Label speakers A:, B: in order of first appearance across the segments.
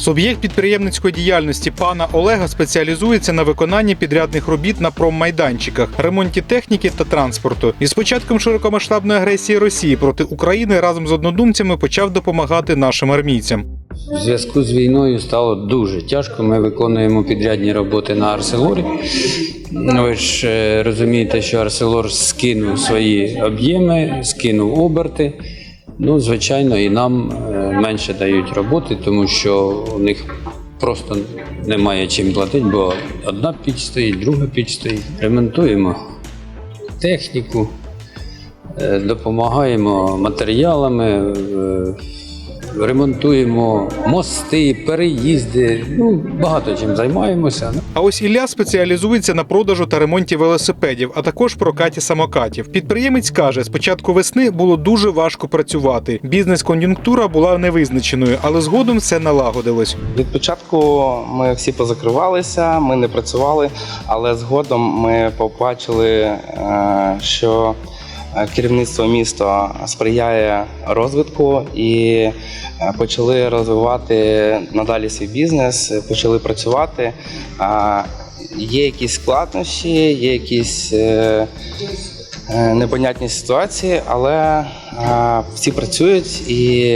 A: Суб'єкт підприємницької діяльності пана Олега спеціалізується на виконанні підрядних робіт на проммайданчиках, ремонті техніки та транспорту. І з початком широкомасштабної агресії Росії проти України разом з однодумцями почав допомагати нашим армійцям.
B: В зв'язку з війною стало дуже тяжко. Ми виконуємо підрядні роботи на Арселорі. Ну, Ви ж е, розумієте, що Арселор скинув свої об'єми, скинув оберти. Ну, звичайно, і нам е, менше дають роботи, тому що у них просто немає чим платити, бо одна піч стоїть, друга піч стоїть. Ремонтуємо техніку, е, допомагаємо матеріалами. Ремонтуємо мости, переїзди. Ну, багато чим займаємося.
A: А ось Ілля спеціалізується на продажу та ремонті велосипедів, а також прокаті самокатів. Підприємець каже, з початку весни було дуже важко працювати. Бізнес-кон'юнктура була невизначеною, але згодом все налагодилось.
C: Від початку ми всі позакривалися, ми не працювали, але згодом ми побачили, е, що керівництво міста сприяє розвитку і е, почали розвивати надалі свій бізнес, почали працювати. Є якісь складнощі, є якісь е, е, непонятні ситуації, але е, всі працюють і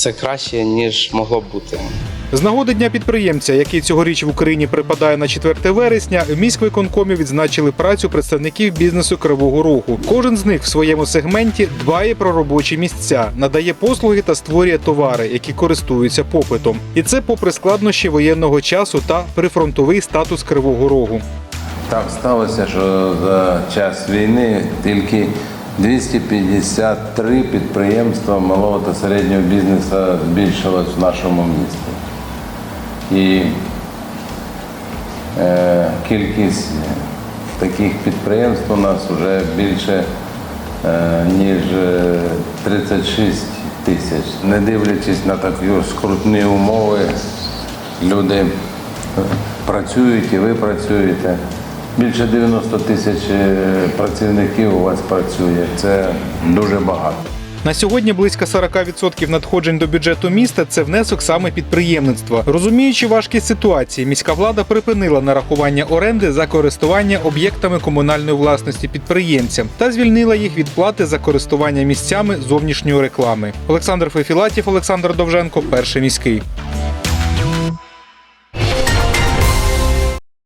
C: це краще, ніж могло б бути.
A: З нагоди дня підприємця, який цьогоріч в Україні припадає на 4 вересня, в міськвиконкомі відзначили працю представників бізнесу Кривого Рогу. Кожен з них в своєму сегменті дбає про робочі місця, надає послуги та створює товари, які користуються попитом. І це попри складнощі воєнного часу та прифронтовий статус Кривого Рогу.
D: Так сталося, що за час війни тільки 253 підприємства малого та середнього бізнесу збільшилось в нашому місті. І е, кількість таких підприємств у нас вже більше е, ніж е, 36 тисяч. Не дивлячись на такі скрутні умови, люди працюють і ви працюєте. Більше 90 тисяч е, працівників у вас працює. Це дуже багато.
A: На сьогодні близько 40% надходжень до бюджету міста це внесок саме підприємництва. Розуміючи важкість ситуації, міська влада припинила нарахування оренди за користування об'єктами комунальної власності підприємцям та звільнила їх від плати за користування місцями зовнішньої реклами. Олександр Фефілатів, Олександр Довженко, перший міський.